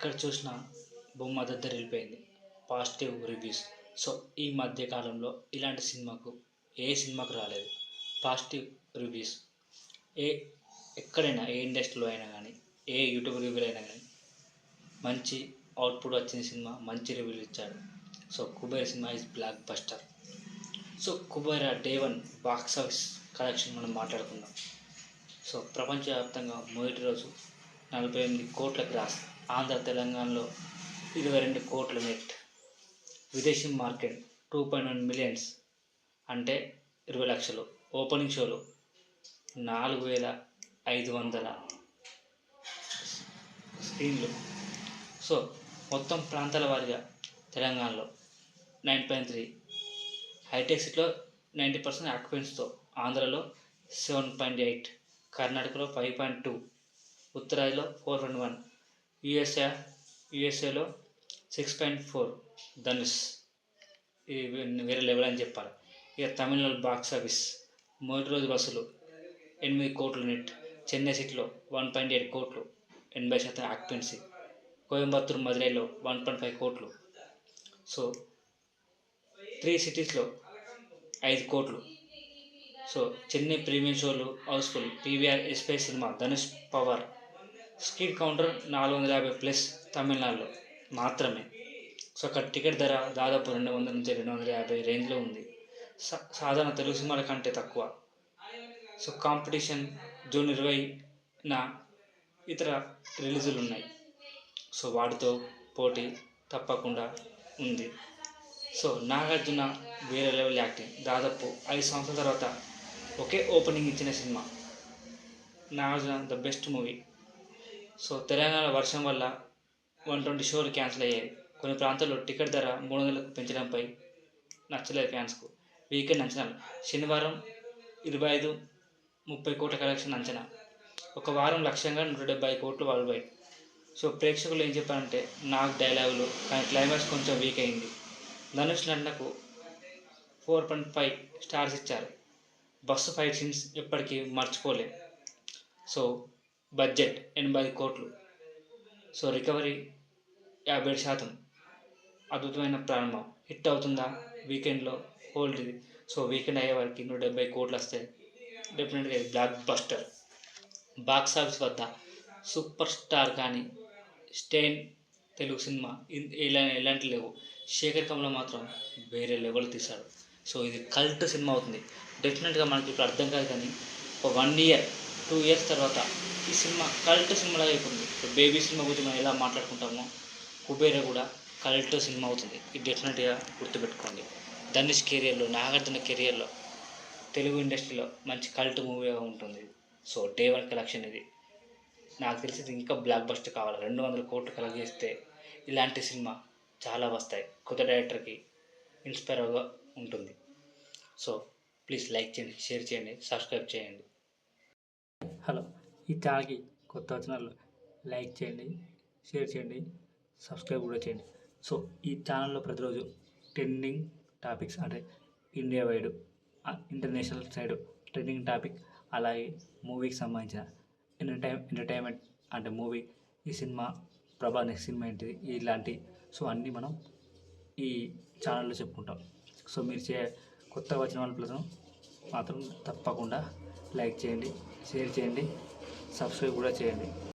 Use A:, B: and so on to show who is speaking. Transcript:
A: ఎక్కడ చూసినా బొమ్మ దగ్గర వెళ్ళిపోయింది పాజిటివ్ రివ్యూస్ సో ఈ మధ్య కాలంలో ఇలాంటి సినిమాకు ఏ సినిమాకు రాలేదు. పాజిటివ్ రివ్యూస్ ఏ ఎక్కడైనా ఏ ఇండస్ట్రీలో అయినా కానీ ఏ యూట్యూబ్ రివ్యూలో అయినా కానీ మంచి అవుట్పుట్ వచ్చిన సినిమా మంచి రివ్యూలు ఇచ్చాడు. So Kubera cinema is blockbuster so Kubera day one box office collection మనం మాట్లాడుకుందాం. సో ప్రపంచవ్యాప్తంగా మొదటి రోజు నలభై ఎనిమిది కోట్ల గ్రాస్ ఆంధ్ర తెలంగాణలో ఇరవై రెండు కోట్ల నెట్ విదేశీ market two point one millions అంటే ఇరవై లక్షలు. ఓపెనింగ్ షోలు నాలుగు వేల ఐదు వందల స్క్రీన్లు. సో మొత్తం ప్రాంతాల వారీగా తెలంగాణలో నైన్ పాయింట్ త్రీ. హైటెక్ సిటీలో నైంటీ పర్సెంట్ ఆక్యుపెన్స్తో ఆంధ్రలో సెవెన్ పాయింట్ ఎయిట్. కర్ణాటకలో ఫైవ్ పాయింట్ టూ. ఉత్తరాదిలో ఫోర్ పాయింట్ వన్. యుఎస్ఏ యుఎస్ఏలో సిక్స్ పాయింట్ ఫోర్ ధనుష్. ఇది వేరే లెవెల్ అని చెప్పాలి. ఇక తమిళనాడు బాక్స్ ఆఫీస్ మొదటి రోజు బస్సులు ఎనిమిది కోట్లు నెట్ చెన్నై సిటీలో వన్ పాయింట్ ఎయిట్ కోట్లు ఎనభై శాతం ఆక్యుపెన్సీ. కోయంబత్తూరు మదురైలో వన్ పాయింట్ ఫైవ్ కోట్లు. సో త్రీ సిటీస్లో ఐదు కోట్లు. సో చెన్నై ప్రీమియం షోలు housefull. PVR S P I cinema Dhanush power. Speed counter నాలుగు వందల యాభై ప్లస్ తమిళనాడులో మాత్రమే. సో అక్కడ టికెట్ ధర దాదాపు రెండు వందల నుంచి రెండు వందల యాభై రేంజ్లో ఉంది. సా సాధారణ తెలుగు సినిమాల కంటే తక్కువ. సో కాంపిటీషన్ జూన్ ఇరవైన ఇతర రిలీజులు ఉన్నాయి. సో వాటితో పోటీ తప్పకుండా ఉంది. సో నాగార్జున వేరే లెవెల్ యాక్టింగ్. దాదాపు ఐదు సంవత్సరాల తర్వాత ఒకే ఓపెనింగ్ ఇచ్చిన cinema. Nagarjuna the best movie. So Telangana వర్షం వల్ల వన్ ట్వంటీ షోలు క్యాన్సిల్ అయ్యాయి. కొన్ని ప్రాంతాల్లో టికెట్ ధర మూడు వందలకు పెంచడంపై నచ్చలేదు ఫ్యాన్స్కు. వీకెండ్ అంచనాలు శనివారం ఇరవై ఐదు ముప్పై కోట్ల కలెక్షన్ అంచనా. ఒక వారం లక్ష్యంగా నూట డెబ్బై కోట్లు వరల్డ్ వైడ్. సో ప్రేక్షకులు ఏం చెప్పారంటే నాకు డైలాగులు కానీ క్లైమాక్స్ కొంచెం వీక్ అయింది. ధనుష్ నటనకు ఫోర్ పాయింట్ ఫైవ్ స్టార్స్ ఇచ్చారు. బస్సు ఫైట్ సీన్స్ ఎప్పటికీ మర్చిపోలే. సో బడ్జెట్ ఎనభై ఐదు కోట్లు. సో రికవరీ యాభై ఏడు శాతం. అద్భుతమైన ప్రారంభం. హిట్ అవుతుందా? వీకెండ్లో హోల్డ్ ఇది. సో వీకెండ్ అయ్యే వారికి నూట డెబ్బై కోట్లు వస్తాయి డెఫినెట్గా ఇది బ్లాక్ బస్టర్. బాక్స్ ఆఫీస్ వద్ద సూపర్ స్టార్ కానీ స్టెయిన్ తెలుగు సినిమా ఇలా ఇలాంటి లేవు. శేఖర్ కమల మాత్రం వేరే లెవెల్ తీశాడు. సో ఇది కల్ట్ సినిమా అవుతుంది. డెఫినెట్గా మనకి ఇప్పుడు అర్థం కాదు కానీ ఒక వన్ ఇయర్ టూ ఇయర్స్ తర్వాత ఈ సినిమా కల్ట్ సినిమాలాగా అయిపోతుంది ఇప్పుడు బేబీ సినిమా గురించి మనం ఎలా మాట్లాడుకుంటామో కుబేర కూడా కల్ట్ సినిమా అవుతుంది. ఇది డెఫినెట్గా గుర్తుపెట్టుకోండి. ధనుష్ కెరియర్లో నాగార్జున కెరియర్లో తెలుగు ఇండస్ట్రీలో మంచి కల్ట్ మూవీగా ఉంటుంది. సో డే వన్ కలెక్షన్ ఇది. నాకు తెలిసి ఇది ఇంకా బ్లాక్ బస్టర్ కావాలి. రెండు వందల కోట్లు కలెక్ట్ చేస్తే ఇలాంటి సినిమా చాలా వస్తాయి. కొత్త డైరెక్టర్కి ఇన్స్పైర్గా ఉంటుంది. సో ప్లీజ్ లైక్ చేయండి షేర్ చేయండి సబ్స్క్రైబ్ చేయండి. హలో ఈ ఛానల్కి కొత్త వచ్చిన వాళ్ళు లైక్ చేయండి షేర్ చేయండి సబ్స్క్రైబ్ కూడా చేయండి. సో ఈ ఛానల్లో ప్రతిరోజు ట్రెండింగ్ టాపిక్స్ అంటే India wide international side trending topic అలాగే మూవీకి సంబంధించిన ఎంటర్టైన్ ఎంటర్టైన్మెంట్ అంటే మూవీ ఈ సినిమా ప్రభా నెక్స్ట్ సినిమా ఏంటిది ఇలాంటి సో అన్నీ మనం ఈ ఛానల్లో చెప్పుకుంటాం. సో మీరు చే కొత్తగా వచ్చిన వాళ్ళ ప్లస్ మాత్రం తప్పకుండా లైక్ చేయండి షేర్ చేయండి. సబ్స్క్రైబ్ కూడా చేయండి